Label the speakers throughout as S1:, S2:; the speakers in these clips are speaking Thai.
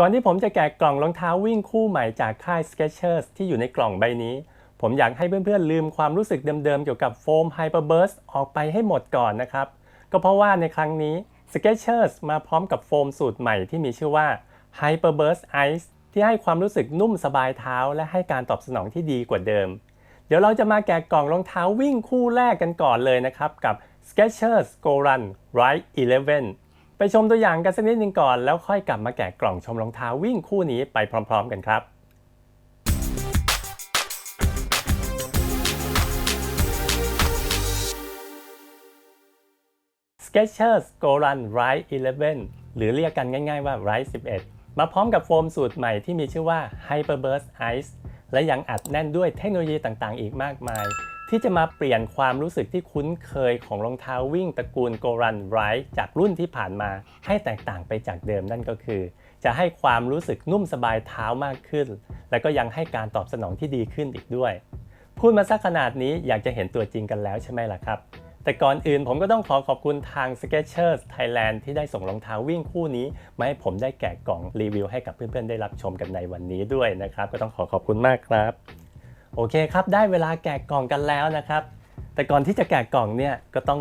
S1: ก่อนที่ผมจะแกะกล่องรองเท้าวิ่งคู่ใหม่จากค่าย Skechers ที่อยู่ในกล่องใบนี้ ผมอยากให้เพื่อนๆ ลืมความรู้สึกเดิมๆ เกี่ยวกับโฟม Hyperburst ออกไปให้หมดก่อนนะครับ ก็เพราะว่าในครั้งนี้ Skechers มาพร้อมกับโฟมสูตรใหม่ที่มีชื่อว่า Hyperburst Ice ที่ให้ความรู้สึกนุ่มสบายเท้า และให้การตอบสนองที่ดีกว่าเดิม เดี๋ยวเราจะมาแกะกล่องรองเท้าวิ่งคู่แรกกันก่อนเลยนะครับกับ Skechers Go Run Ride 11 ไปชมตัวอย่างกันสักนิดหนึ่งก่อน แล้วค่อยกลับมาแกะกล่องชมรองเท้าวิ่งคู่นี้ไปพร้อม ๆ กันครับ Skechers Go Run Ride 11 หรือเรียกกันง่าย ๆว่า Ride 11 มาพร้อมกับโฟมสูตรใหม่ที่มีชื่อว่า Hyperburst Ice และยังอัดแน่นด้วยเทคโนโลยีต่างๆ อีกมากมาย ที่จะมาเปลี่ยนความรู้สึกที่คุ้นเคยของรองเท้าวิ่งตระกูล Go Run Ride จากรุ่นที่ผ่านมา ให้แตกต่างไปจากเดิมนั่นก็คือ จะให้ความรู้สึกนุ่มสบายเท้ามากขึ้น และก็ยังให้การตอบสนองที่ดีขึ้นอีกด้วย พูดมาสักขนาดนี้อยากจะเห็นตัวจริงกันแล้วใช่ไหมล่ะครับ แต่ก่อนอื่นผมก็ต้องขอขอบคุณทาง Skechers Thailand ที่ได้ส่งรองเท้าวิ่งคู่นี้มาให้ผมได้แกะกล่องรีวิวให้กับเพื่อนๆได้รับชมกันในวันนี้ด้วยนะครับ ก็ต้องขอขอบคุณมากครับ โอเคครับ ได้เวลาแกะกล่องกันแล้วนะครับ แต่ก่อนที่จะแกะกล่องเนี่ยก็ต้อง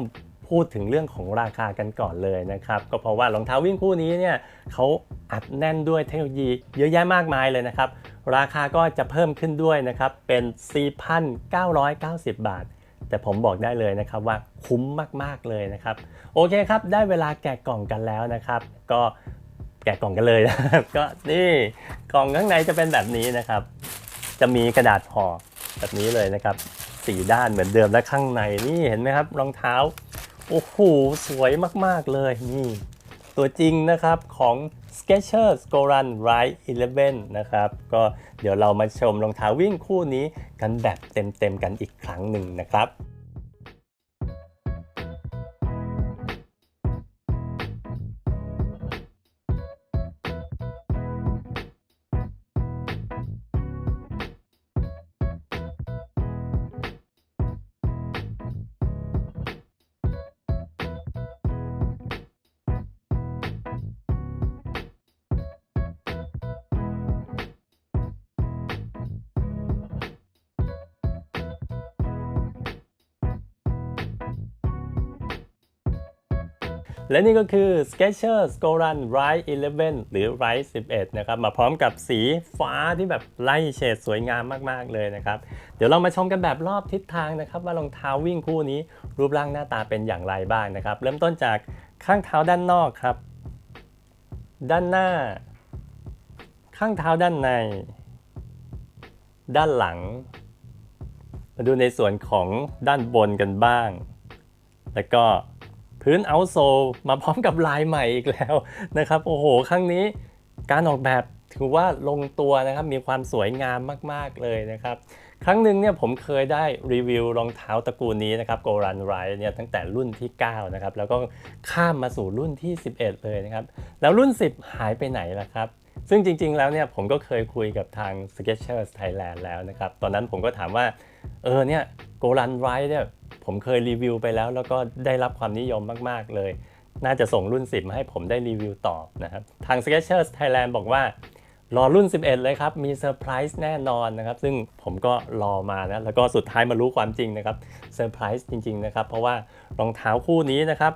S1: พูดถึงเรื่องของราคากันก่อนเลยนะครับ ก็เพราะว่ารองเท้าวิ่งคู่นี้เนี่ยเขาอัดแน่นด้วยเทคโนโลยีเยอะแยะมากมายเลยนะครับ ราคาก็จะเพิ่มขึ้นด้วยนะครับ เป็น 4,990 บาท แต่ผมบอกได้เลยนะครับว่าคุ้มมากๆเลยนะครับ โอเคครับ ได้เวลาแกะกล่องกันแล้วนะครับ ก็แกะกล่องกันเลยนะครับก็นี่กล่องข้างในจะเป็นแบบนี้นะครับ จะมีกระดาษห่อ แบบนี้เลยนะครับสีด้านเหมือนเดิมและข้างในนี่เห็นไหมครับรองเท้าโอ้โหสวยมากๆเลยนี่ตัวจริงนะครับของ Skechers Go Run Ride 11 นะครับก็เดี๋ยวเรามาชมรองเท้าวิ่งคู่นี้กันแบบเต็มๆกันอีกครั้งหนึ่งนะครับ และนี่ก็คือ Skechers Go Run Ride 11 หรือ Ride 11 นะครับ มาพร้อมกับสีฟ้าที่แบบไล่เฉดสวยงามมาก ๆ เลยนะครับ เดี๋ยวเรามาชมกันแบบรอบทิศทางนะครับ ว่ารองเท้าวิ่งคู่นี้รูปร่างหน้าตาเป็นอย่างไรบ้างนะครับ เริ่มต้นจากข้างเท้าด้านนอกครับ ด้านหน้า ข้างเท้าด้านใน ด้านหลัง มาดูในส่วนของด้านบนกันบ้าง แล้วก็ พื้นเอาโซมาพร้อมกับลายใหม่อีกแล้วนะครับ โอ้โห ครั้งนี้การออกแบบถือว่าลงตัวนะครับ มีความสวยงามมาก ๆ เลยนะครับ ครั้งหนึ่งเนี่ยผมเคยได้รีวิวรองเท้าตระกูลนี้นะครับ Go Run Ride เนี่ยตั้งแต่รุ่นที่ 9 นะครับ แล้วก็ข้ามมาสู่รุ่นที่ 11 เลยนะครับ แล้วรุ่น 10 หายไปไหนล่ะครับซึ่งจริง ๆ แล้วเนี่ยผมก็เคยคุยกับทาง Skechers Thailand แล้วนะครับ ตอนนั้นผมก็ถามว่า เออเนี่ย Go Run Ride เนี่ย ผมเคยรีวิวไปแล้ว แล้วก็ได้รับความนิยมมาก ๆ เลย น่าจะส่งรุ่น 10 มาให้ผมได้รีวิวตอบนะครับ ทาง Skechers Thailand บอกว่ารอรุ่น 11 เลยครับ มีเซอร์ไพรส์แน่นอนนะครับ ซึ่งผมก็รอมานะ แล้วก็สุดท้ายมารู้ความจริงนะครับ เซอร์ไพรส์จริง ๆ นะครับ เพราะว่ารองเท้าคู่นี้นะครับ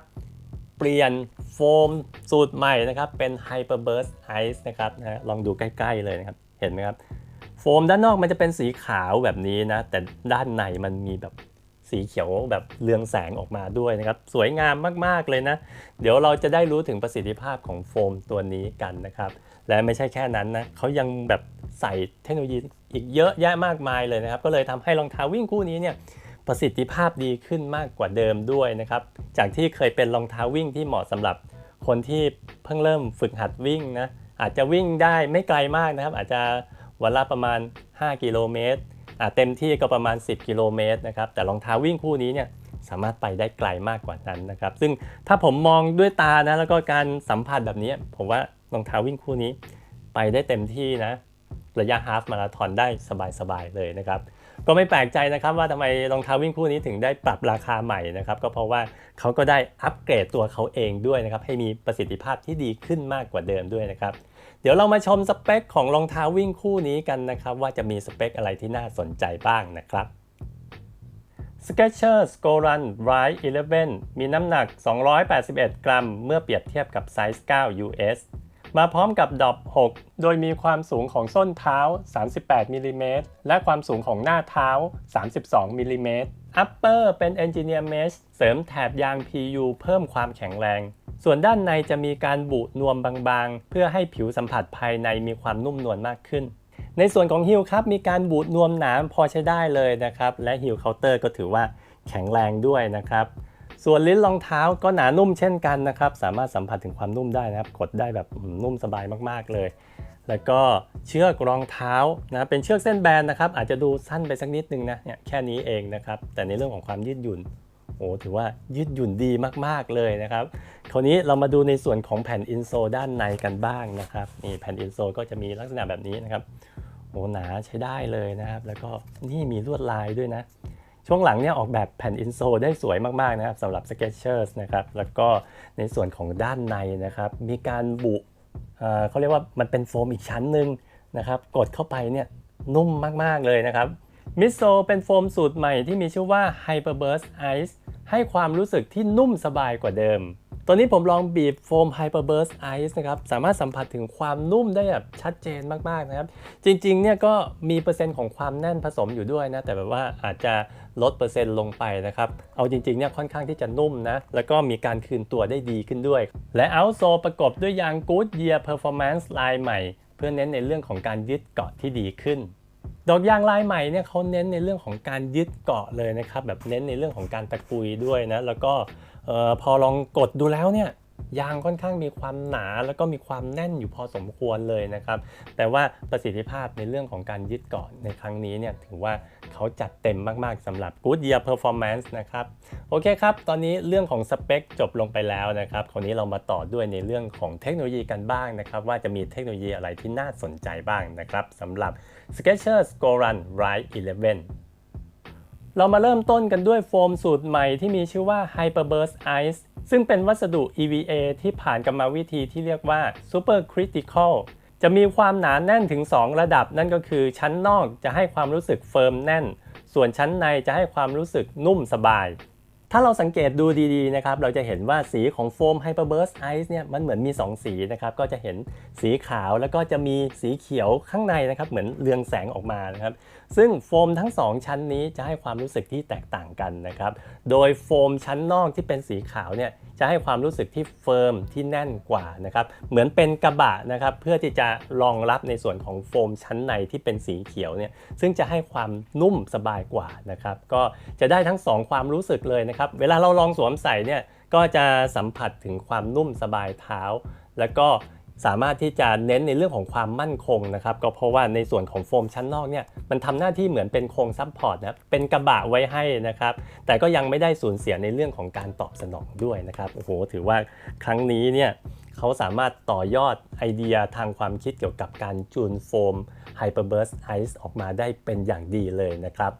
S1: เปลี่ยนโฟมสูตรใหม่นะครับ เป็น Hyperburst Ice นะครับนะลองดูใกล้ ๆ เลยนะครับ เห็นไหมครับ โฟมด้านนอกมันจะเป็นสีขาวแบบนี้นะ แต่ด้านในมันมีแบบ สีเขียวแบบเรืองแสงออกมาด้วยนะครับ สวยงามมากๆเลยนะ เดี๋ยวเราจะได้รู้ถึงประสิทธิภาพของโฟมตัวนี้กันนะครับ และไม่ใช่แค่นั้นนะเขายังแบบใส่เทคโนโลยีอีกเยอะแยะมากมายเลยนะครับ ก็เลยทำให้รองเท้าวิ่งคู่นี้เนี่ยประสิทธิภาพดีขึ้นมากกว่าเดิมด้วยนะครับ จากที่เคยเป็นรองเท้าวิ่งที่เหมาะสำหรับคนที่เพิ่งเริ่มฝึกหัดวิ่งนะอาจจะวิ่งได้ไม่ไกลมากนะครับ อาจจะวันละประมาณ 5 กิโลเมตร เต็มที่ก็ประมาณ 10 กิโลเมตรนะครับแต่รองเท้าวิ่งคู่นี้เนี่ยสามารถไปได้ไกลมากกว่านั้นนะครับซึ่งถ้าผมมองด้วยตานะแล้วก็การสัมผัสแบบนี้ ผมว่ารองเท้าวิ่งคู่นี้ ไปได้เต็มที่นะระยะฮาฟมาราธอนได้สบายๆเลยนะครับก็ไม่แปลกใจนะครับว่าทำไมรองเท้าวิ่งคู่นี้ถึงได้ปรับราคาใหม่นะครับก็เพราะว่าเขาก็ได้อัปเกรดตัวเขาเองด้วยนะครับให้มีประสิทธิภาพที่ดีขึ้นมากกว่าเดิมด้วยนะครับ เดี๋ยวเรามาชมสเปคของรองเท้าวิ่งคู่นี้กันนะครับว่าจะมีสเปคอะไรที่น่าสนใจบ้างนะครับ Skechers Go Run Ride 11 มีน้ำหนัก 281 กรัม เมื่อเปรียบเทียบกับไซส์ 9 US มาพร้อมกับดอบ 6 โดยมีความสูงของส้นเท้า 38มิลิเมตรและความสูงของหน้าเท้า 32มิลิเมตร Upper เป็น Engineer Mesh เสริมแถบยาง PU เพิ่มความแข็งแรง ส่วนด้านในจะมีการบุนวมบางๆ เพื่อให้ผิวสัมผัสภายในมีความนุ่มนวลมากขึ้น ในส่วนของฮิลครับมีการบูดนวมหนามพอใช้ได้เลยนะครับและฮิลเคาน์เตอร์ก็ถือว่าแข็งแรงด้วยนะครับ ส่วนลิ้นรองเท้าก็หนานุ่มเช่นกันนะครับ สามารถสัมผัสถึงความนุ่มได้นะครับ กดได้แบบนุ่มสบายมากๆเลย แล้วก็เชือกรองเท้านะเป็นเชือกเส้นแบนนะครับ อาจจะดูสั้นไปสักนิดนึงนะเนี่ยแค่นี้เองนะครับ แต่ในเรื่องของความยืดหยุ่น อ้ถือว่ายืดหยุ่นดีมากๆเลยนะครับคราวนี้เรามาดูในส่วนของแผ่นอินโซลด้านในกันบ้างนะครับนี่แผ่นอินโซลก็จะมีลักษณะแบบนี้นะครับโอ้หนาใช้ได้เลยนะครับ แล้วก็นี่มีลวดลายด้วยนะ ช่วงหลังเนี่ยออกแบบแผ่นอินโซลได้สวยมากๆนะครับสำหรับ sketchers นะครับแล้วก็ในส่วนของด้านในนะครับ มีการบุเเขาเรียกว่ามันเป็นโฟมอีกชั้นหนึ่งนะครับ กดเข้าไปเนี่ยนุ่มมากๆเลยนะครับมิโซเป็นโฟมสูตรใหม่ที่มีชื่อว่า Hyperburst Ice ให้ความรู้สึกที่นุ่มสบายกว่าเดิมตัวนี้ผมลองบีบโฟม Hyperburst Ice นะครับ สามารถสัมผัสถึงความนุ่มได้แบบชัดเจนมาก ๆ นะครับ จริง ๆ เนี่ยก็มีเปอร์เซ็นต์ของความแน่นผสมอยู่ด้วยนะ แต่แบบว่าอาจจะลดเปอร์เซ็นต์ลงไปนะครับ เอาจริง ๆ เนี่ยค่อนข้างที่จะนุ่มนะ แล้วก็มีการคืนตัวได้ดีขึ้นด้วย และเอาโซประกบด้วยยาง Goodyear Performance ลายใหม่ เพื่อเน้นในเรื่องของการยึดเกาะที่ดีขึ้น ดอกยางลายใหม่เนี่ยเขาเน้นในเรื่องของการยึดเกาะเลยนะครับแบบเน้นในเรื่องของการตะกุยด้วยนะแล้วก็ออพอลองกดดูแล้วเนี่ย ยางค่อนข้างมีความหนาแล้วก็มีความแน่นอยู่พอสมควรเลยนะครับ แต่ว่าประสิทธิภาพในเรื่องของการยึดเกาะในครั้งนี้เนี่ยถือว่าเขาจัดเต็มมากๆสำหรับ Goodyear Performance นะครับ โอเคครับ ตอนนี้เรื่องของสเปคจบลงไปแล้วนะครับคราวนี้เรามาต่อด้วยในเรื่องของเทคโนโลยีกันบ้างนะครับ ว่าจะมีเทคโนโลยีอะไรที่น่าสนใจบ้างนะครับสำหรับ Skechers Go Run Ride 11เรามาเริ่มต้นกันด้วยโฟมสูตรใหม่ที่มีชื่อว่า Hyperburst Ice ซึ่งเป็นวัสดุ EVA ที่ผ่านกรรมวิธีที่เรียกว่า Super Critical จะมีความหนาแน่นถึง 2 ระดับ นั่นก็คือชั้นนอกจะให้ความรู้สึกเฟิร์มแน่น ส่วนชั้นในจะให้ความรู้สึกนุ่มสบาย ถ้าเราสังเกตดูดีๆนะครับเราจะเห็นว่าสีของโฟมไฮเปอร์เบิร์สไอซ์เนี่ยมันเหมือนมี 2 สีนะครับก็จะเห็นสีขาวแล้วก็จะมีสีเขียวข้างในนะครับเหมือนเรืองแสงออกมานะครับซึ่งโฟมทั้ง 2 ชั้นนี้จะให้ความรู้สึกที่แตกต่างกันนะครับโดยโฟมชั้นนอกที่เป็นสีขาวเนี่ย จะให้ความรู้สึกที่เฟิร์มที่แน่นกว่านะครับเหมือนเป็นกระบะนะครับเพื่อที่จะรองรับในส่วนของโฟมชั้นในที่เป็นสีเขียวเนี่ยซึ่งจะให้ความนุ่มสบายกว่านะครับก็จะได้ทั้ง 2 ความรู้สึกเลยนะครับเวลาเราลองสวมใส่เนี่ยก็จะสัมผัสถึงความนุ่มสบายเท้า แล้วก็ สามารถที่จะเน้นในเรื่องของความมั่นคงนะครับก็เพราะว่าในส่วนของโฟมชั้นนอกเนี่ยมันทำหน้าที่เหมือนเป็นโครงซัพพอร์ตนะเป็นกระบะไว้ให้นะครับแต่ก็ยังไม่ได้สูญเสียในเรื่องของการตอบสนองด้วยนะครับโอ้โหถือว่าครั้งนี้เนี่ยเขาสามารถต่อยอดไอเดียทางความคิดเกี่ยวกับการจูนโฟม Hyperburst Ice ออกมาได้เป็นอย่างดีเลยนะครับ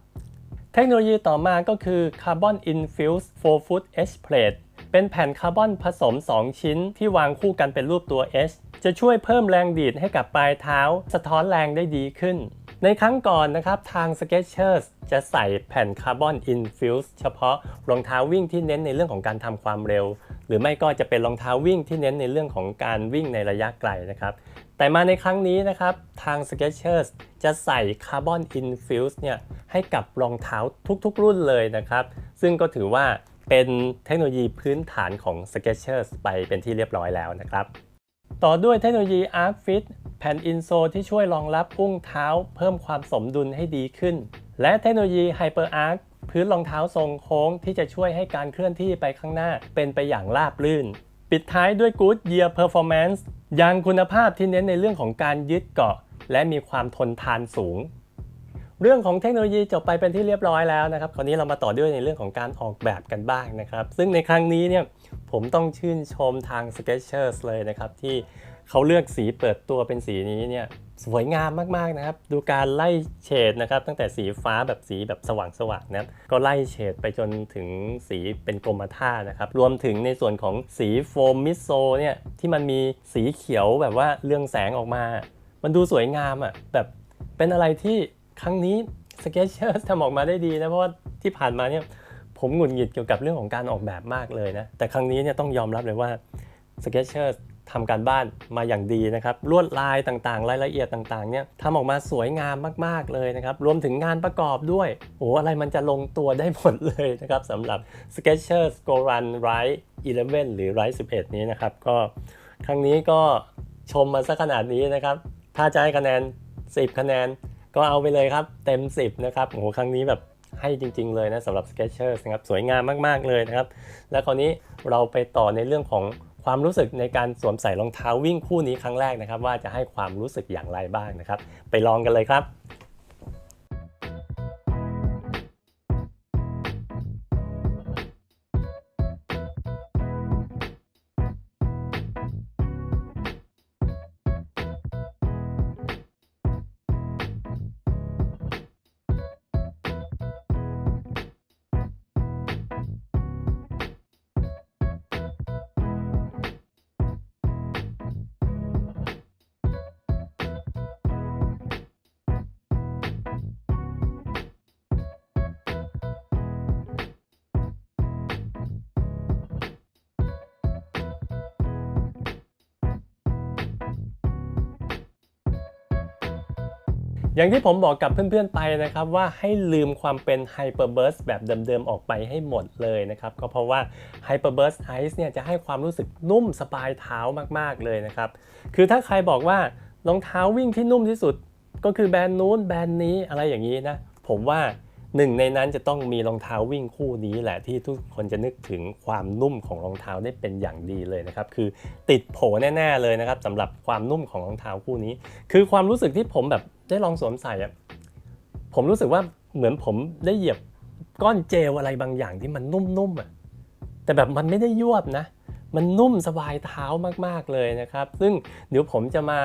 S1: เทคโนโลยีต่อมาก็คือ Carbon Infused 4 Foot Edge Plate เป็นแผ่นคาร์บอนผสม 2 ชิ้นที่วางคู่กันเป็นรูปตัว H จะช่วยเพิ่มแรงดีดให้กับปลายเท้า สะท้อนแรงได้ดีขึ้น ในครั้งก่อนนะครับทาง Skechers จะใส่แผ่นคาร์บอน Infused เฉพาะรองเท้าวิ่งที่เน้นในเรื่องของการทำความเร็ว หรือไม่ก็จะเป็นรองเท้าวิ่งที่เน้นในเรื่องของการวิ่งในระยะไกลนะครับแต่มาในครั้งนี้นะครับทาง Skechers จะใส่คาร์บอน Infused เนี่ยให้กับรองเท้าทุกๆ รุ่นเลยนะครับ ซึ่งก็ถือว่า เป็นเทคโนโลยีพื้นฐานของ Skechers ไปเป็นที่เรียบร้อยแล้วนะครับ ต่อด้วยเทคโนโลยี Arc Fit แผ่นอินโซลที่ช่วยรองรับอุ้งเท้า เพิ่มความสมดุลให้ดีขึ้น และเทคโนโลยี Hyper Arc พื้นรองเท้าทรงโค้งที่จะช่วยให้การเคลื่อนที่ไปข้างหน้าเป็นไปอย่างราบรื่น ปิดท้ายด้วย Goodyear Performance ยางคุณภาพที่เน้นในเรื่องของการยึดเกาะ และมีความทนทานสูง เรื่องของเทคโนโลยีจบไปเป็นที่เรียบร้อยแล้วนะครับ คราวนี้เรามาต่อด้วยในเรื่องของการออกแบบกันบ้างนะครับ ซึ่งในครั้งนี้เนี่ยผมต้องชื่นชมทาง sketchers เลยนะครับ ที่เขาเลือกสีเปิดตัวเป็นสีนี้เนี่ยสวยงามมากๆนะครับ ดูการไล่เฉดนะครับ ตั้งแต่สีฟ้าแบบสีแบบสว่างๆนะครับก็ไล่เฉดไปจนถึงสีเป็นกรมท่านะครับ รวมถึงในส่วนของสีโฟมมิโซเนี่ยที่มันมีสีเขียวแบบว่าเรืองแสงออกมา มันดูสวยงามอะแบบเป็นอะไรที่ ครั้งนี้ Skechers ทำออกมาได้ดีนะ เพราะว่าที่ผ่านมาเนี่ยผมหงุดหงิดเกี่ยวกับเรื่องของการออกแบบมากเลยนะ แต่ครั้งนี้เนี่ยต้องยอมรับเลยว่า Skechers ทำการบ้านมาอย่างดีนะครับ ลวดลายต่างๆ รายละเอียดต่างๆเนี่ยทำออกมาสวยงามมากๆเลยนะครับ รวมถึงงานประกอบด้วย โอ้อะไรมันจะลงตัวได้หมดเลยนะครับสำหรับ Skechers Go Run Ride 11 หรือ Ride 11 นี้นะครับ ก็ครั้งนี้ก็ชมมาสักขนาดนี้นะครับ ถ้าจะให้คะแนน 10 คะแนน ก็เอาไปเลยครับ เต็ม 10 นะครับโอ้โหครั้งนี้แบบให้จริง ๆ เลยนะสำหรับ Skechers นะครับสวยงามมากๆเลยนะครับ แล้วคราวนี้เราไปต่อในเรื่องของความรู้สึกในการสวมใส่รองเท้าวิ่งคู่นี้ครั้งแรกนะครับ ว่าจะให้ความรู้สึกอย่างไรบ้างนะครับ ไปลองกันเลยครับ อย่างที่ผมบอกกับเพื่อนๆไปนะครับว่าให้ลืมความเป็นไฮเปอร์เบิร์สแบบเดิมๆออกไปให้หมดเลยนะครับก็เพราะว่าไฮเปอร์เบิร์สไอซ์เนี่ยจะให้ความรู้สึกนุ่มสบายเท้ามากๆเลยนะครับคือถ้าใครบอกว่ารองเท้าวิ่งที่นุ่มที่สุด ก็คือแบรนด์นู้นแบรนด์นี้อะไรอย่างนี้นะผมว่า หนึ่งในนั้นจะต้องมีรองเท้าวิ่งคู่นี้แหละที่ทุกคนจะนึกถึงความนุ่มของรองเท้าได้เป็นอย่างดีเลยนะครับ คือติดโผแน่ๆเลยนะครับสำหรับความนุ่มของรองเท้าคู่นี้ คือความรู้สึกที่ผมแบบได้ลองสวมใส่อะผมรู้สึกว่าเหมือนผมได้เหยียบก้อนเจลอะไรบางอย่างที่มันนุ่มๆอะแต่แบบมันไม่ได้ยวบนะ มันนุ่มสบายเท้ามากๆเลยนะครับ ซึ่งเดี๋ยวผมจะมา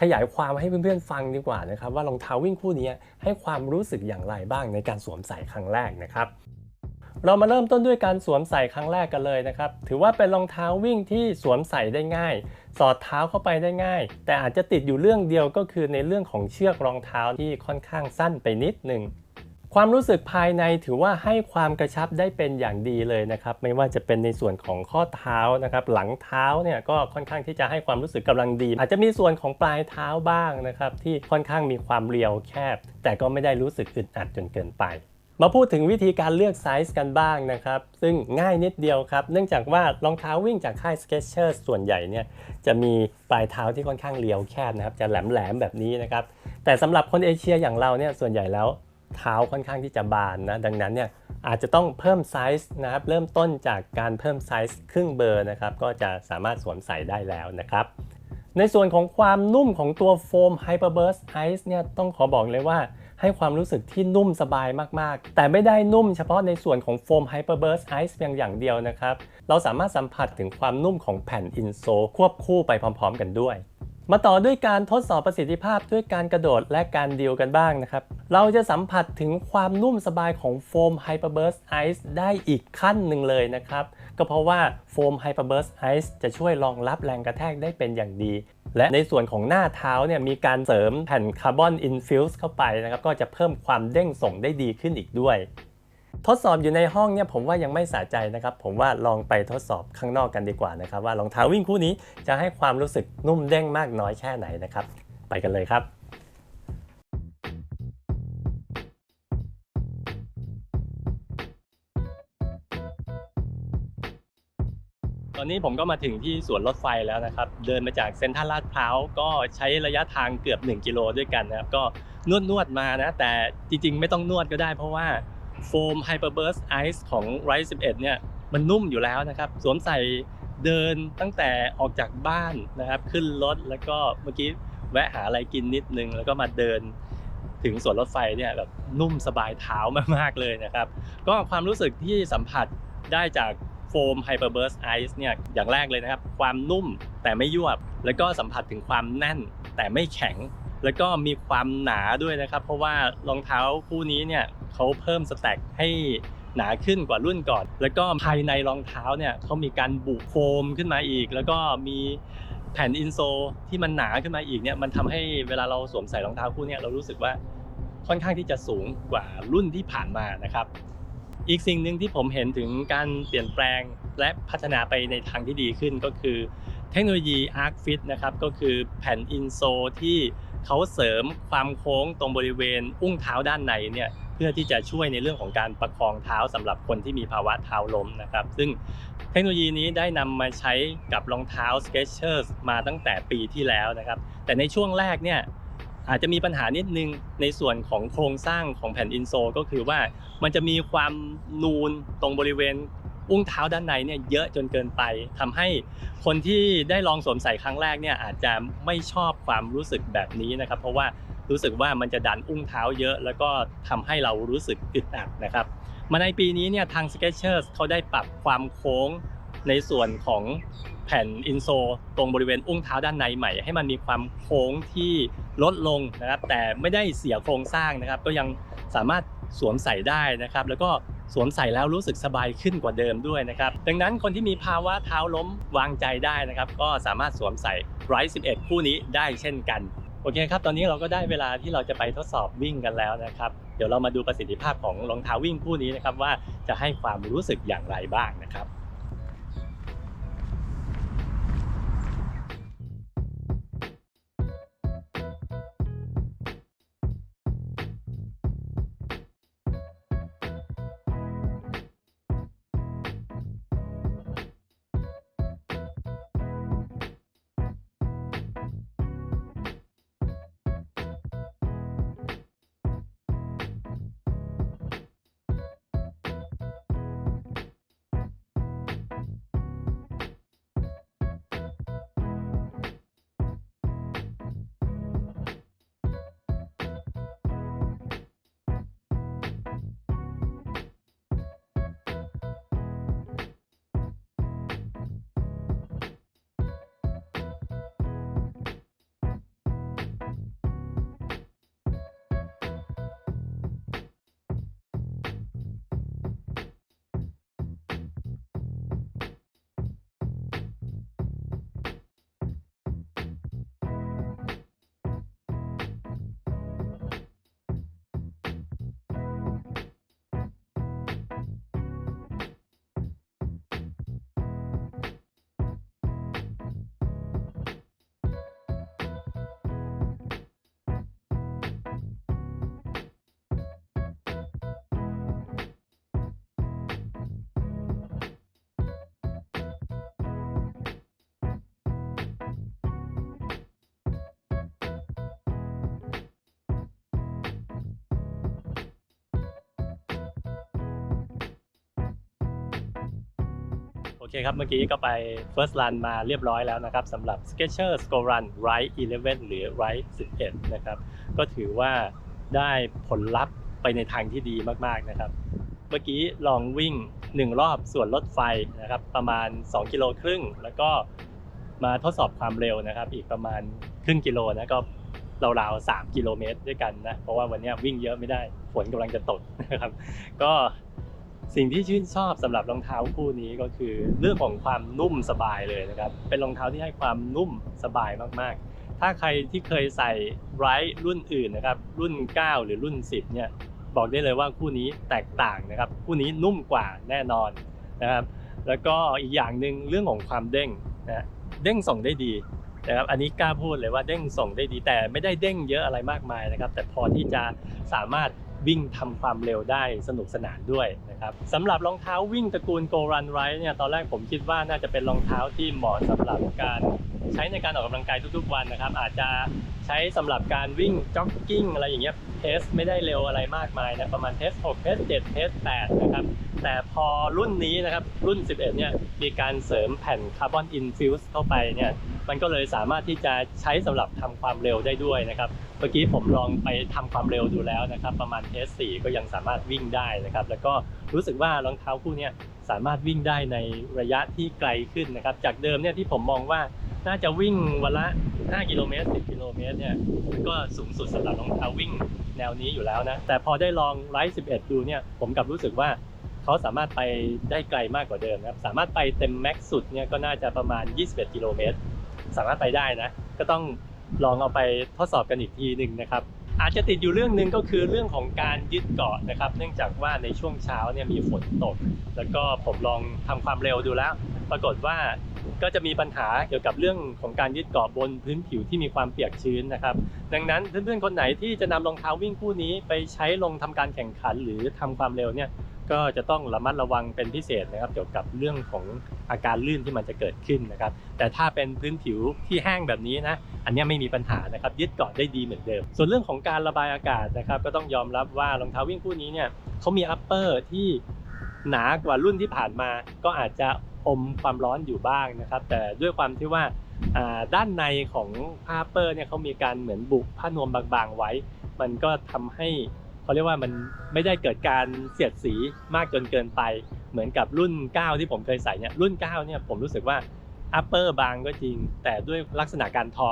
S1: ขยายความให้เพื่อนๆฟังดีกว่านะครับ ว่ารองเท้าวิ่งคู่นี้ให้ความรู้สึกอย่างไรบ้างในการสวมใส่ครั้งแรกนะครับ เรามาเริ่มต้นด้วยการสวมใส่ครั้งแรกกันเลยนะครับ ถือว่าเป็นรองเท้าวิ่งที่สวมใส่ได้ง่าย สอดเท้าเข้าไปได้ง่าย แต่อาจจะติดอยู่เรื่องเดียวก็คือในเรื่องของเชือกรองเท้าที่ค่อนข้างสั้นไปนิดหนึ่ง ความรู้สึกภายในถือว่าให้ความกระชับได้เป็นอย่างดีเลยนะครับ ไม่ว่าจะเป็นในส่วนของข้อเท้านะครับ หลังเท้าเนี่ยก็ค่อนข้างที่จะให้ความรู้สึกกำลังดี อาจจะมีส่วนของปลายเท้าบ้างนะครับ ที่ค่อนข้างมีความเรียวแคบ แต่ก็ไม่ได้รู้สึกอึดอัดจนเกินไปมาพูดถึงวิธีการเลือกไซส์กันบ้างนะครับ ซึ่งง่ายนิดเดียวครับ เนื่องจากว่ารองเท้าวิ่งจากค่าย Skechers ส่วนใหญ่เนี่ยจะมีปลายเท้าที่ค่อนข้างเรียวแคบนะครับ จะแหลมๆแบบนี้นะครับ แต่สำหรับคนเอเชียอย่างเราเนี่ยส่วนใหญ่แล้ว เท้าค่อนข้างที่จะบานนะดังนั้นเนี่ยอาจจะต้องเพิ่มไซส์นะครับเริ่มต้นจากการเพิ่มไซส์ครึ่งเบอร์นะครับก็จะสามารถสวมใส่ได้แล้วนะครับในส่วนของความนุ่มของตัวโฟม Hyperburst Ice เนี่ยต้องขอบอกเลยว่าให้ความรู้สึกที่นุ่มสบายมากๆ แต่ไม่ได้นุ่มเฉพาะในส่วนของโฟม Hyperburst Ice เพียงอย่างเดียวนะครับ เราสามารถสัมผัสถึงความนุ่มของแผ่นอินโซควบคู่ไปพร้อมๆ กันด้วย มาต่อด้วยการทดสอบประสิทธิภาพด้วยการกระโดดและการดีลกันบ้างนะครับ เราจะสัมผัสถึงความนุ่มสบายของโฟม Hyperburst Ice ได้อีกขั้นหนึ่งเลยนะครับ ก็เพราะว่าโฟม Hyperburst Ice จะช่วยรองรับแรงกระแทกได้เป็นอย่างดี และในส่วนของหน้าเท้าเนี่ยมีการเสริมแผ่นคาร์บอนอินฟิวส์เข้าไปนะครับ ก็จะเพิ่มความเด้งส่งได้ดีขึ้นอีกด้วย ทดสอบอยู่ในห้องเนี่ยผมว่ายังไม่สะใจนะครับ ผมว่าลองไปทดสอบข้างนอกกันดีกว่านะครับ ว่ารองเท้าวิ่งคู่นี้จะให้ความรู้สึกนุ่มเด้งมากน้อยแค่ไหนนะครับ ไปกันเลยครับตอนนี้ผมก็มาถึงที่สวนรถไฟแล้วนะครับ เดินมาจากเซ็นทรัลลาดพร้าวก็ใช้ระยะทางเกือบ 1 กิโลด้วยกันนะครับ ก็นวดนวดมานะ แต่จริงๆ ไม่ต้องนวดก็ได้เพราะว่า โฟม Hyperburst Ice ของ Rise 11เนี่ยมันนุ่มอยู่แล้วนะครับ สวมใส่เดินตั้งแต่ออกจากบ้านนะครับ ขึ้นรถแล้วก็เมื่อกี้แวะหาอะไรกินนิดนึง แล้วก็มาเดินถึงสวนรถไฟเนี่ยแบบนุ่มสบายเท้ามากๆเลยนะครับ ก็ความรู้สึกที่สัมผัสได้จากโฟม Hyperburst Ice เนี่ยอย่างแรกเลยนะครับ ความนุ่มแต่ไม่ยวบ แล้วก็สัมผัสถึงความแน่นแต่ไม่แข็ง แล้วก็มีความหนาด้วยนะครับ เพราะว่ารองเท้าคู่นี้เนี่ย เขาเพิ่มสแต็กให้หนาขึ้นกว่ารุ่นก่อน แล้วก็ภายในรองเท้าเนี่ยเขามีการบุโฟมขึ้นมาอีก แล้วก็มีแผ่นอินโซที่มันหนาขึ้นมาอีกเนี่ยมันทำให้เวลาเราสวมใส่รองเท้าคู่นี้เรารู้สึกว่าค่อนข้างที่จะสูงกว่ารุ่นที่ผ่านมานะครับ อีกสิ่งหนึ่งที่ผมเห็นถึงการเปลี่ยนแปลงและพัฒนาไปในทางที่ดีขึ้นก็คือ เทคโนโลยี Arc Fit นะครับก็คือแผ่นอินโซที่เขาเสริมความโค้งตรงบริเวณอุ้งเท้าด้านในเนี่ย เพื่อที่จะช่วยในเรื่องของการประคองเท้าสำหรับคนที่มีภาวะเท้าล้มนะครับ ซึ่งเทคโนโลยีนี้ได้นำมาใช้กับรองเท้า Skechers มาตั้งแต่ปีที่แล้วนะครับ แต่ในช่วงแรกเนี่ยอาจจะมีปัญหานิดนึงในส่วนของโครงสร้างของแผ่นอินโซลก็คือว่ามันจะมีความนูนตรงบริเวณอุ้งเท้าด้านในเนี่ยเยอะจนเกินไปทำให้คนที่ได้ลองสวมใส่ครั้งแรกเนี่ยอาจจะไม่ชอบความรู้สึกแบบนี้นะครับ เพราะว่า รู้สึกว่ามันจะดันอุ้งเท้าเยอะ แล้วก็ทำให้เรารู้สึกอึดอัดนะครับ มาในปีนี้เนี่ยทาง Skechers เขาได้ปรับความโค้งในส่วนของแผ่นอินโซลตรงบริเวณอุ้งเท้าด้านในใหม่ ให้มันมีความโค้งที่ลดลงนะครับ แต่ไม่ได้เสียโครงสร้างนะครับ ก็ยังสามารถสวมใส่ได้นะครับ แล้วก็สวมใส่แล้วรู้สึกสบายขึ้นกว่าเดิมด้วยนะครับ ดังนั้นคนที่มีภาวะเท้าล้มวางใจได้นะครับ ก็สามารถสวมใส่ Rise 11 คู่นี้ได้เช่นกัน โอเคครับ ตอนนี้เราก็ได้เวลาที่เราจะไปทดสอบวิ่งกันแล้วนะครับ เดี๋ยวเรามาดูประสิทธิภาพของรองเท้าวิ่งคู่นี้นะครับว่าจะให้ความรู้สึกอย่างไรบ้างนะครับ อเคครับ เมื่อกี้ก็ไป first run มาเรียบร้อยแล้วนะครับสำหรับ Skechers Go Run Ride 11 หรือ Ride 11 นะครับ ก็ถือว่าได้ผลลัพธ์ไปในทางที่ดีมาก ๆ นะครับ เมื่อกี้ลองวิ่ง 1 รอบส่วนรถไฟนะครับ ประมาณ 2 กิโลครึ่ง แล้วก็มาทดสอบความเร็วนะครับ อีกประมาณครึ่งกิโลนะก็ราวๆ3กิโลเมตรด้วยกันนะ เพราะว่าวันนี้วิ่งเยอะไม่ได้ ฝนกำลังจะตกนะครับ ก็ สิ่งที่ชื่นชอบสำหรับรองเท้าคู่นี้ก็คือเรื่องของความนุ่มสบายเลยนะครับ เป็นรองเท้าที่ให้ความนุ่มสบายมากๆ ถ้าใครที่เคยใส่ไรรุ่นอื่นนะครับ รุ่น 9 หรือรุ่น 10 เนี่ย บอกได้เลยว่าคู่นี้แตกต่างนะครับ คู่นี้นุ่มกว่าแน่นอนนะครับ แล้วก็อีกอย่างหนึ่งเรื่องของความเด้งนะเด้งส่งได้ดีนะครับ อันนี้กล้าพูดเลยว่าเด้งส่งได้ดีแต่ไม่ได้เด้งเยอะอะไรมากมายนะครับ แต่พอที่จะสามารถ วิ่งทำความเร็วได้สนุกสนานด้วยนะครับสำหรับรองเท้าวิ่งตระกูล Go Run Right เนี่ยตอนแรกผมคิดว่าน่าจะเป็นรองเท้าที่เหมาะสำหรับการใช้ในการออกกำลังกายทุกๆวันนะครับ อาจจะใช้สำหรับการวิ่งจ็อกกิ้งอะไรอย่างเงี้ยเทสไม่ได้เร็วอะไรมากมายนะประมาณเทส6เทส7เทส8นะครับแต่พอรุ่นนี้นะครับรุ่น 11เนี่ยมีการเสริมแผ่นคาร์บอนอินฟิวส์เข้าไปเนี่ย มันก็เลยสามารถที่จะใช้สำหรับทำความเร็วได้ด้วยนะครับ เมื่อกี้ผมลองไปทำความเร็วดูแล้วนะครับ ประมาณเทส4ก็ยังสามารถวิ่งได้นะครับ แล้วก็รู้สึกว่ารองเท้าคู่นี้สามารถวิ่งได้ในระยะที่ไกลขึ้นนะครับ จากเดิมเนี่ยที่ผมมองว่าน่าจะวิ่งวันละ 5 กิโลเมตร 10 กิโลเมตรเนี่ยก็สูงสุดสำหรับรองเท้าวิ่งแนวนี้อยู่แล้วนะ แต่พอได้ลองไลฟ์11 ดูเนี่ยผมกลับรู้สึกว่าเขาสามารถไปได้ไกลมากกว่าเดิมครับ สามารถไปเต็มแม็กซ์สุดเนี่ยก็น่าจะประมาณ 21 กิโลเมตร สามารถไปได้นะ ก็ต้องลองเอาไปทดสอบกันอีกทีหนึ่งนะครับ อาจจะติดอยู่เรื่องหนึ่งก็คือเรื่องของการยึดเกาะนะครับ เนื่องจากว่าในช่วงเช้าเนี่ยมีฝนตก แล้วก็ผมลองทำความเร็วดูแล้ว ปรากฏว่า ก็จะมีปัญหาเกี่ยวกับเรื่องของการยึดเกาะบนพื้นผิวที่มีความเปียกชื้นนะครับ ดังนั้นเพื่อนๆคนไหนที่จะนำรองเท้าวิ่งคู่นี้ไปใช้ลงทำการแข่งขันหรือทำความเร็วเนี่ยก็จะต้องระมัดระวังเป็นพิเศษนะครับ เกี่ยวกับเรื่องของอาการลื่นที่มันจะเกิดขึ้นนะครับ แต่ถ้าเป็นพื้นผิวที่แห้งแบบนี้นะอันนี้ไม่มีปัญหานะครับยึดเกาะได้ดีเหมือนเดิม ส่วนเรื่องของการระบายอากาศนะครับ ก็ต้องยอมรับว่ารองเท้าวิ่งคู่นี้เนี่ยเขามีอัปเปอร์ที่หนากว่ารุ่นที่ผ่านมาก็อาจจะ อมความร้อนอยู่บ้างนะครับ แต่ด้วยความที่ว่าด้านในของผ้าเปอร์เนี่ยเขามีการเหมือนบุผ้านวมบางๆไว้ มันก็ทำให้เขาเรียกว่ามันไม่ได้เกิดการเสียดสีมากจนเกินไป เหมือนกับรุ่น 9 ที่ผมเคยใส่เนี่ยรุ่น 9 เนี่ยผมรู้สึกว่าอัปเปอร์บางก็จริง แต่ด้วยลักษณะการทอ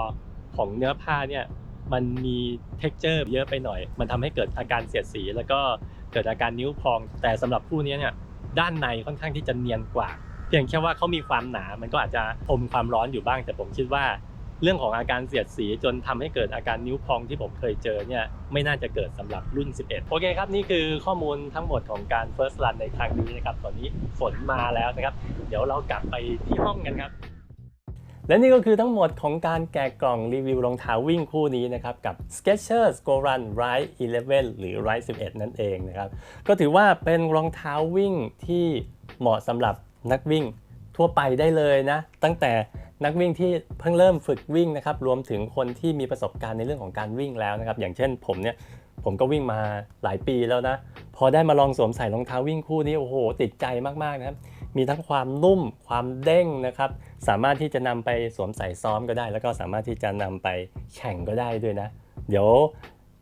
S1: ของเนื้อผ้าเนี่ยมันมี t e x t อร์เยอะไปหน่อย มันทำให้เกิดอาการเสียดสี แล้วก็เกิดอาการนิ้วพอง แต่สำหรับคู่นี้เนี่ยด้านในค่อนข้างที่จะเนียนกว่า พียงแค่ว่าเขามีความหนา มันก็อาจจะอมความร้อนอยู่บ้าง แต่ผมคิดว่า เรื่องของอาการเสียดสีจนทำให้เกิดอาการนิ้วพองที่ผมเคยเจอเนี่ยไม่น่าจะเกิดสำหรับรุ่น 11 โอเคครับ นี่คือข้อมูลทั้งหมดของการ first run ในครั้งนี้นะครับ ตอนนี้ฝนมาแล้วนะครับ เดี๋ยวเรากลับไปที่ห้องกันครับ และนี่ก็คือทั้งหมดของการแกะกล่องรีวิวรองเท้าวิ่งคู่นี้นะครับ กับ Skechers Go Run Ride 11 หรือ Ride 11 นั่นเองนะครับ ก็ถือว่าเป็นรองเท้าวิ่งที่เหมาะสำหรับ นักวิ่งทั่วไปได้เลยนะ ตั้งแต่นักวิ่งที่เพิ่งเริ่มฝึกวิ่งนะครับรวมถึงคนที่มีประสบการณ์ในเรื่องของการวิ่งแล้วนะครับ อย่างเช่นผมเนี่ยผมก็วิ่งมาหลายปีแล้วนะ พอได้มาลองสวมใส่รองเท้าวิ่งคู่นี้โอ้โห ติดใจมากๆนะครับ มีทั้งความนุ่มความเด้งนะครับ สามารถที่จะนำไปสวมใส่ซ้อมก็ได้ แล้วก็สามารถที่จะนำไปแข่งก็ได้ด้วยนะ เดี๋ยว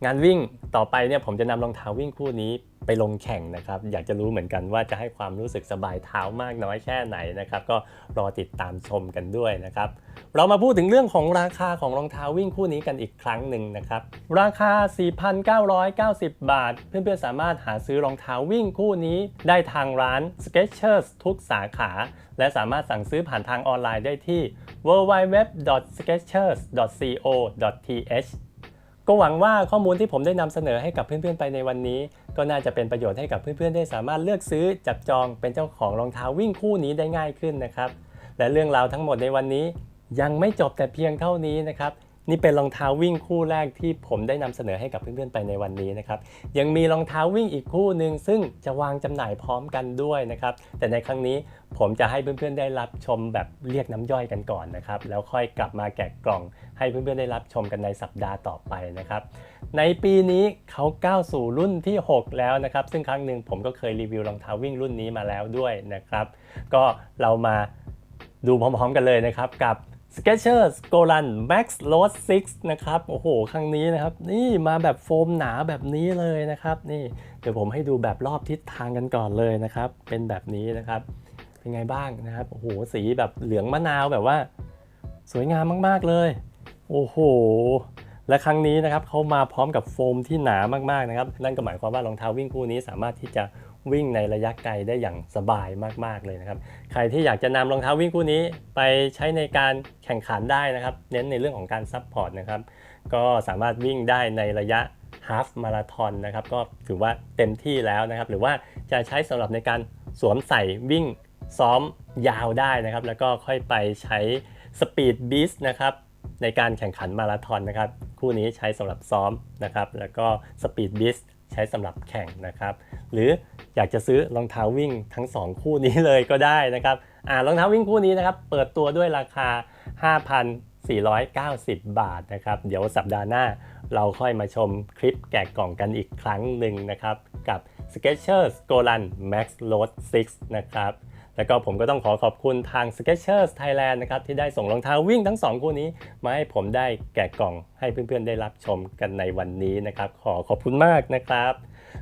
S1: งานวิ่งต่อไปเนี่ยผมจะนำรองเท้าวิ่งคู่นี้ไปลงแข่งนะครับ อยากจะรู้เหมือนกันว่าจะให้ความรู้สึกสบายเท้ามากน้อยแค่ไหนนะครับ ก็รอติดตามชมกันด้วยนะครับ เรามาพูดถึงเรื่องของราคาของรองเท้าวิ่งคู่นี้กันอีกครั้งหนึ่งนะครับ ราคา 4,990 บาท เพื่อนๆสามารถหาซื้อรองเท้าวิ่งคู่นี้ ได้ทางร้าน Skechers ทุกสาขา และสามารถสั่งซื้อผ่านทางออนไลน์ได้ที่ www.skechers.co.th ก็หวังว่าข้อมูลที่ผมได้นำเสนอให้กับเพื่อนๆไปในวันนี้ ก็น่าจะเป็นประโยชน์ให้กับเพื่อนๆได้สามารถเลือกซื้อจับจองเป็นเจ้าของรองเท้าวิ่งคู่นี้ได้ง่ายขึ้นนะครับ และเรื่องราวทั้งหมดในวันนี้ ยังไม่จบแต่เพียงเท่านี้นะครับนี่เป็นรองเท้าวิ่งคู่แรกที่ผมได้นำเสนอให้กับเพื่อนๆไปในวันนี้นะครับ ยังมีรองเท้าวิ่งอีกคู่หนึ่งซึ่งจะวางจำหน่ายพร้อมกันด้วยนะครับ แต่ในครั้งนี้ ผมจะให้เพื่อนๆได้รับชมแบบเรียกน้ำย่อยกันก่อนนะครับ แล้วค่อยกลับมาแกะกล่อง ให้เพื่อนๆได้รับชมกันในสัปดาห์ต่อไปนะครับ ในปีนี้เขาก้าวสู่รุ่นที่ 6 แล้วนะครับ ซึ่งครั้งหนึ่งผมก็เคยรีวิวรองเท้าวิ่งรุ่นนี้มาแล้วด้วยนะครับ ก็เรามาดูพร้อมๆกันเลยนะครับกับ Skechers Go Run Max Load 6 นะครับ โอ้โห ครั้งนี้นะครับ นี่มาแบบโฟมหนาแบบนี้เลยนะครับ นี่ เดี๋ยวผมให้ดูแบบรอบทิศทางกันก่อนเลยนะครับ เป็นแบบนี้นะครับ เป็นไงบ้างนะครับโอ้โหสีแบบเหลืองมะนาวแบบว่า สวยงามมากๆเลย โอ้โหและครั้งนี้นะครับเขามาพร้อมกับโฟมที่หนามากๆนะครับนั่นก็หมายความว่ารองเท้าวิ่งคู่นี้สามารถที่จะวิ่งในระยะไกลได้อย่างสบายมากๆเลยนะครับ ใครที่อยากจะนำรองเท้าวิ่งคู่นี้ไปใช้ในการแข่งขันได้นะครับ เน้นในเรื่องของการซัพพอร์ตนะครับ ก็สามารถวิ่งได้ในระยะฮาฟมาราทอนนะครับ ก็ถือว่าเต็มที่แล้วนะครับ หรือว่าจะใช้สำหรับในการสวมใส่วิ่ง ซ้อมยาวได้นะครับ แล้วก็ค่อยไปใช้สปีดบีสนะครับในการแข่งขันมาราธอนนะครับ คู่นี้ใช้สำหรับซ้อมนะครับ แล้วก็สปีดบิสใช้สำหรับแข่งนะครับ หรืออยากจะซื้อรองเท้าวิ่งทั้ง 2 คู่นี้เลยก็ได้นะครับอ่ารองเท้าวิ่งคู่นี้นะครับ เปิดตัวด้วยราคา 5,490 บาทนะครับ เดี๋ยวสัปดาห์หน้าเราค่อยมาชมคลิปแกะกล่องกันอีกครั้งหนึ่งนะครับ กับ Skechers Go Run Max Load 6 นะครับ แล้วก็ผมก็ต้องขอขอบคุณทาง Skechers Thailand นะครับที่ได้ส่งรองเท้าวิ่งทั้ง 2 คู่นี้ มาให้ผมได้แกะกล่องให้เพื่อนๆได้รับชมกันในวันนี้นะครับ ขอขอบคุณมากนะครับ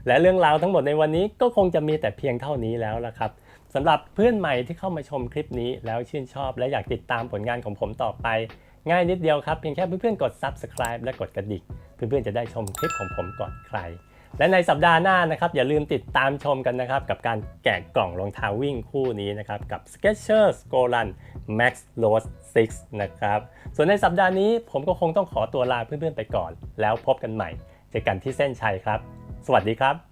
S1: และเรื่องราวทั้งหมดในวันนี้ก็คงจะมีแต่เพียงเท่านี้แล้วละครับสำหรับเพื่อนใหม่ที่เข้ามาชมคลิปนี้แล้วชื่นชอบ และอยากติดตามผลงานของผมต่อไป ง่ายนิดเดียวครับเพียงแค่เพื่อนๆกด subscribe และกดกระดิ่งเพื่อนๆจะได้ชมคลิปของผมก่อนใคร และในสัปดาห์หน้านะครับอย่าลืมติดตามชมกันนะครับ กับการแกะกล่องรองเท้าวิ่งคู่นี้นะครับกับ Skechers Go Run Max Load 6นะครับส่วนในสัปดาห์นี้ผมก็คงต้องขอตัวลาเพื่อนๆไปก่อน แล้วพบกันใหม่ เจอกันที่เส้นชัยครับ สวัสดีครับ